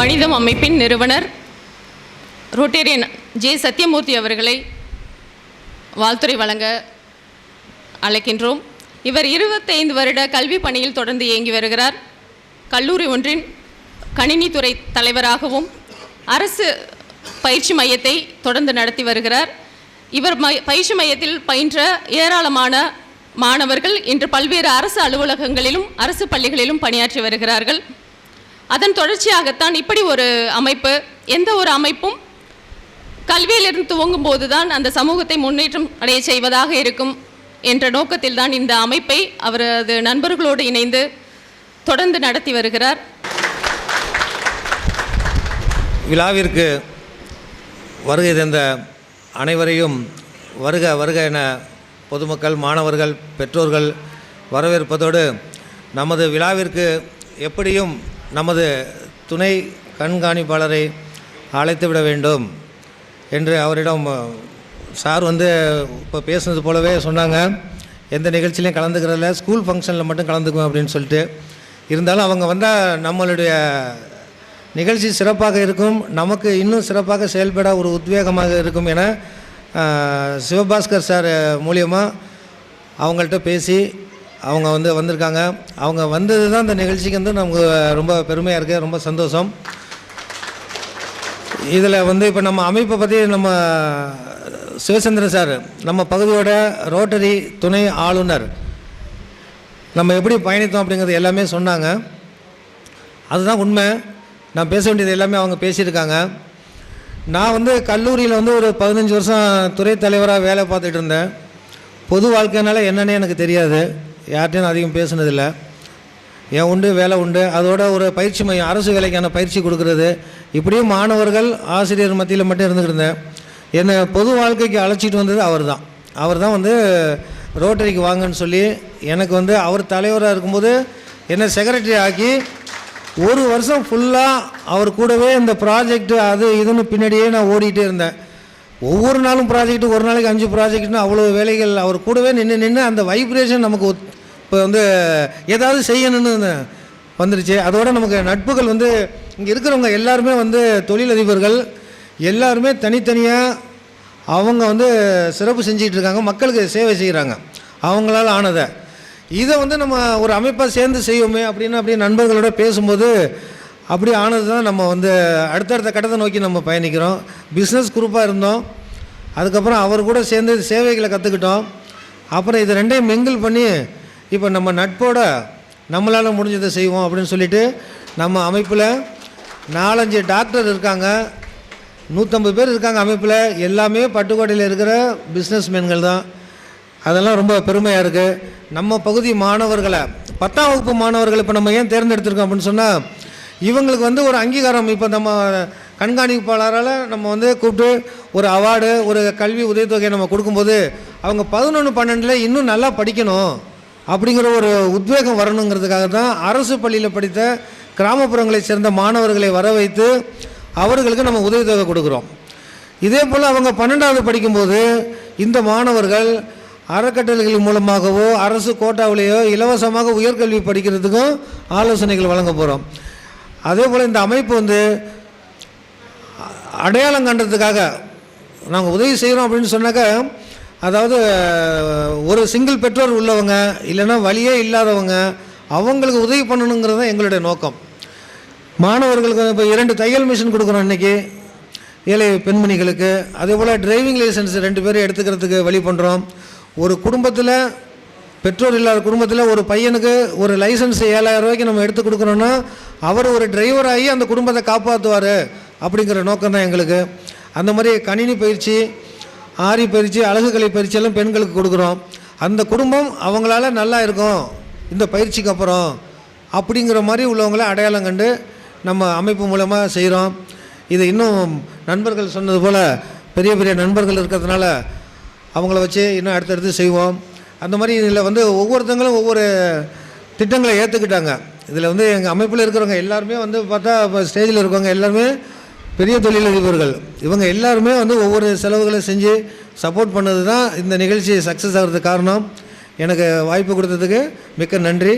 மனிதம் அமைப்பின் நிறுவனர் ரோட்டேரியன் ஜே சத்யமூர்த்தி அவர்களை வாழ்த்துரை வழங்க அழைக்கின்றோம். இவர் இருபத்தைந்து வருட கல்வி பணியில் தொடர்ந்து இயங்கி வருகிறார். கல்லூரி ஒன்றின் கணினித்துறை தலைவராகவும் அரசு பயிற்சி மையத்தை தொடர்ந்து நடத்தி வருகிறார். இவர் பயிற்சி மையத்தில் பயின்ற ஏராளமான மாணவர்கள் இன்று பல்வேறு அரசு அலுவலகங்களிலும் அரசு பள்ளிகளிலும் பணியாற்றி வருகிறார்கள். அதன் தொடர்ச்சியாகத்தான் இப்படி ஒரு அமைப்பு எந்த ஒரு அமைப்பும் கல்வியிலிருந்து துவங்கும் போதுதான் அந்த சமூகத்தை முன்னேற்றம் அடைய செய்வதாக இருக்கும் என்ற நோக்கத்தில் தான் இந்த அமைப்பை அவரது நண்பர்களோடு இணைந்து தொடர்ந்து நடத்தி வருகிறார். விழாவிற்கு வருகை தந்த அனைவரையும் வருக வருக என பொதுமக்கள் மாணவர்கள் பெற்றோர்கள் வரவேற்பதோடு நமது விழாவிற்கு எப்படியும் நமது துணை கண்காணிப்பாளரை அழைத்து விட வேண்டும் என்று அவரிடம் சார் வந்து இப்போ பேசுனது போலவே சொன்னாங்க. எந்த நிகழ்ச்சியிலையும் கலந்துக்கிறதில்ல. ஸ்கூல் ஃபங்க்ஷனில் மட்டும் கலந்துக்குவேன் அப்படின்னு சொல்லிட்டு. இருந்தாலும் அவங்க வந்தால் நம்மளுடைய நிகழ்ச்சி சிறப்பாக இருக்கும். நமக்கு இன்னும் சிறப்பாக செயல்பட ஒரு உத்வேகமாக இருக்கும் என சிவபாஸ்கர் சார் மூலியமாக அவங்கள்ட்ட பேசி அவங்க வந்து வந்திருக்காங்க. அவங்க வந்தது தான் இந்த நிகழ்ச்சிக்கு வந்து நமக்கு ரொம்ப பெருமையாக இருக்குது ரொம்ப சந்தோஷம். இதில் வந்து இப்போ நம்ம அமைப்பை பற்றி நம்ம சிவச்சந்திரன் சார் நம்ம பகுதியோட ரோட்டரி துணை ஆளுநர். நம்ம எப்படி பயணித்தோம் அப்படிங்கிறது எல்லாமே சொன்னாங்க. அதுதான் உண்மை. நான் பேச வேண்டியது எல்லாமே அவங்க பேசியிருக்காங்க. நான் வந்து கல்லூரியில் வந்து ஒரு பதினஞ்சு வருஷம் துறை தலைவராக வேலை பார்த்துட்டு இருந்தேன். பொது வாழ்க்கைனால என்னென்னே எனக்கு தெரியாது. யார்கிட்டையும் நான் அதிகம் பேசுனதில்லை. ஏன் உண்டு வேலை உண்டு. அதோட ஒரு பயிற்சி மையம் அரசு வேலைக்கான பயிற்சி கொடுக்கறது. இப்படியும் மாணவர்கள் ஆசிரியர் மத்தியில் மட்டும் இருந்துக்கிட்டு இருந்தேன். என்னை பொது வாழ்க்கைக்கு அழைச்சிட்டு வந்தது அவர் தான் அவர் தான் வந்து ரோட்டரிக்கு வாங்கன்னு சொல்லி எனக்கு வந்து அவர் தலைவராக இருக்கும்போது என்னை செக்ரட்டரி ஆக்கி ஒரு வருஷம் ஃபுல்லாக அவர் கூடவே இந்த ப்ராஜெக்ட் அது இதுன்னு பின்னாடியே நான் ஓடிட்டே இருந்தேன். ஒவ்வொரு நாளும் ப்ராஜெக்ட் ஒரு நாளைக்கு அஞ்சு ப்ராஜெக்ட்னு அவ்வளோ வேலைகள். அவர் கூடவே நின்று நின்று அந்த வைப்ரேஷன் நமக்கு இப்போ வந்து ஏதாவது செய்யணும்னு வந்துருச்சு. அதோட நமக்கு நட்புகள் வந்து இங்கே இருக்கிறவங்க எல்லாருமே வந்து தொழிலதிபர்கள். எல்லாருமே தனித்தனியாக அவங்க வந்து சிறப்பு செஞ்சுக்கிட்டு இருக்காங்க. மக்களுக்கு சேவை செய்கிறாங்க அவங்களால ஆனதை. இதை வந்து நம்ம ஒரு அமைப்பாக சேர்ந்து செய்வோமே அப்படின்னு அப்படியே நண்பர்களோட பேசும்போது அப்படி ஆனது தான் நம்ம வந்து அடுத்தடுத்த கட்டத்தை நோக்கி நம்ம பயணிக்கிறோம். பிஸ்னஸ் குரூப்பாக இருந்தோம். அதுக்கப்புறம் அவர் கூட சேர்ந்து சேவைகளை கற்றுக்கிட்டோம் அப்புறம் இது ரெண்டையும் மெங்கில் பண்ணி இப்போ நம்ம நட்போட நம்மளால் முடிஞ்சதை செய்வோம் அப்படின்னு சொல்லிட்டு நம்ம அமைப்பில் நாலஞ்சு டாக்டர் இருக்காங்க. நூற்றம்பது பேர் இருக்காங்க அமைப்பில். எல்லாமே பட்டுக்கோட்டையில் இருக்கிற பிஸ்னஸ் மேன்கள் தான். அதெல்லாம் ரொம்ப பெருமையாக இருக்குது நம்ம பகுதி மாணவர்களை பத்தாம் வகுப்பு மாணவர்களை இப்போ நம்ம ஏன் தேர்ந்தெடுத்திருக்கோம் அப்படின்னு சொன்னால் இவங்களுக்கு வந்து ஒரு அங்கீகாரம். இப்போ நம்ம கண்காணிப்பாளரால் நம்ம வந்து கூப்பிட்டு ஒரு அவார்டு ஒரு கல்வி உதவித்தொகையை நம்ம கொடுக்கும்போது அவங்க பதினொன்று பன்னெண்டில் இன்னும் நல்லா படிக்கணும். அப்படிங்கிற ஒரு உத்வேகம் வரணுங்கிறதுக்காக தான் அரசு பள்ளியில் படித்த கிராமப்புறங்களைச் சேர்ந்த மாணவர்களை வர வைத்து அவர்களுக்கு நம்ம உதவித்தொகை கொடுக்குறோம். இதே போல் அவங்க பன்னெண்டாவது படிக்கும்போது இந்த மாணவர்கள் அறக்கட்டளைகள் மூலமாகவோ அரசு கோட்டாவிலேயோ இலவசமாக உயர்கல்வி படிக்கிறதுக்கும் ஆலோசனைகள் வழங்க போகிறோம் அதே போல் இந்த அமைப்பு வந்து அடையாளம் கண்டதுக்காக நாங்கள் உதவி செய்கிறோம் அப்படின்னு சொன்னாக்க அதாவது ஒரு சிங்கிள் பெற்றோர் உள்ளவங்க இல்லைன்னா வழியே இல்லாதவங்க அவங்களுக்கு உதவி பண்ணணுங்கிறது தான் எங்களுடைய நோக்கம். மாணவர்களுக்கு இப்போ இரண்டு தையல் மிஷின் கொடுக்குறோம் இன்றைக்கி ஏழை பெண்மணிகளுக்கு. அதே போல் டிரைவிங் லைசன்ஸ் ரெண்டு பேரும் எடுத்துக்கிறதுக்கு வழி பண்ணுறோம் ஒரு குடும்பத்தில் பெற்றோர் இல்லாத குடும்பத்தில் ஒரு பையனுக்கு ஒரு லைசன்ஸ் ஏழாயிரம் ரூபாய்க்கு நம்ம எடுத்து கொடுக்குறோன்னா அவர் ஒரு டிரைவராகி அந்த குடும்பத்தை காப்பாற்றுவார் அப்படிங்கிற நோக்கம் தான் எங்களுக்கு. அந்த மாதிரி கணினி பயிற்சி ஆரி பயிற்சி அழகுக்கலை பயிற்சி எல்லாம் பெண்களுக்கு கொடுக்குறோம். அந்த குடும்பம் அவங்களால நல்லா இருக்கும். இந்த பயிற்சிக்கு அப்புறம் அப்படிங்கிற மாதிரி உள்ளவங்கள அடையாளம் கண்டு நம்ம அமைப்பு மூலமாக செய்கிறோம் இது இன்னும் நண்பர்கள் சொன்னது போல் பெரிய பெரிய நண்பர்கள் இருக்கிறதுனால அவங்கள வச்சு இன்னும் அடுத்தடுத்து செய்வோம். அந்த மாதிரி இதில் வந்து ஒவ்வொருத்தங்களும் ஒவ்வொரு திட்டங்களை ஏற்றுக்கிட்டாங்க இதில் வந்து எங்கள் அமைப்பில் இருக்கிறவங்க எல்லாருமே வந்து பார்த்தா இப்போ ஸ்டேஜில் இருக்கவங்க எல்லாருமே பெரிய தொழிலதிபர்கள். இவங்க எல்லாருமே வந்து ஒவ்வொரு செலவுகளை செஞ்சு சப்போர்ட் பண்ணது தான் இந்த நிகழ்ச்சி சக்ஸஸ் ஆகிறதுக்கு காரணம். எனக்கு வாய்ப்பு கொடுத்ததுக்கு மிக்க நன்றி.